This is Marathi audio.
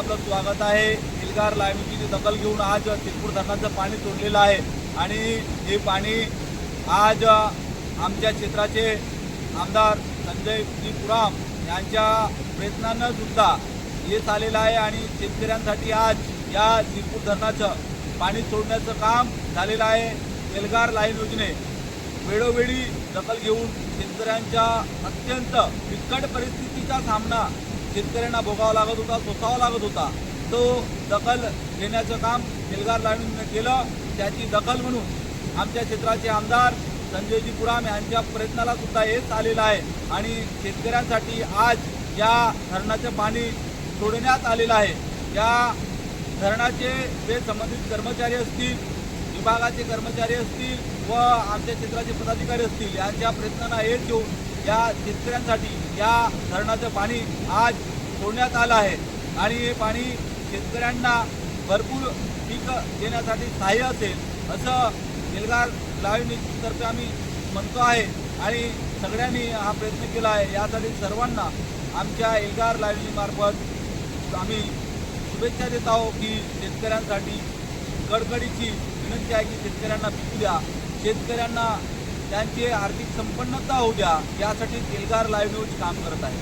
स्वागत आहे. एल्गार लाईनीची दखल घेऊन आज तिरपूर धरणाचं पाणी सोडलेलं आहे. आणि हे पाणी आज आमच्या क्षेत्राचे आमदार संजयजी पुराम यांच्या प्रयत्नानं सुद्धा येत आलेलं आहे आणि शेतकऱ्यांसाठी आज या तिरपूर धरणाचं पाणी सोडण्याचं काम झालेलं आहे. एल्गार लाईन योजने वेळोवेळी दखल घेऊन शेतकऱ्यांच्या अत्यंत बिकट परिस्थितीचा सामना शेतकऱ्यांना भोगावा लागत होता सोसावा लागत होता. तो दखल घेण्याचं काम एल्गार लाईनने केलं. त्याची दखल म्हणून आमच्या क्षेत्राचे आमदार संजयजी पुराम यांच्या प्रयत्नाला सुद्धा येत आलेला आहे. आणि शेतकऱ्यांसाठी आज या धरणाचं पाणी सोडण्यात आलेलं आहे. या धरणाचे जे संबंधित कर्मचारी असतील विभागाचे कर्मचारी असतील व आमच्या क्षेत्राचे पदाधिकारी असतील यांच्या प्रयत्नांना येत घेऊन या शेतकऱ्यांसाठी या धरणाचं पाणी आज सोडण्यात आलं आहे. आणि हे पाणी शेतकऱ्यांना भरपूर पीक देण्यासाठी सहाय्य असेल असं एल्गार लाईनीतर्फे आम्ही म्हणतो आहे. आणि सगळ्यांनी हा प्रयत्न केला आहे. यासाठी सर्वांना आमच्या एल्गार लावणीमार्फत आम्ही शुभेच्छा देत आहोत की शेतकऱ्यांसाठी कडकडीची विनंती आहे की शेतकऱ्यांना पिकू द्या. शेतकऱ्यांना त्यांची आर्थिक संपन्नता होऊ द्या यासाठी एल्गार लाईव्ह न्यूज काम करत आहे.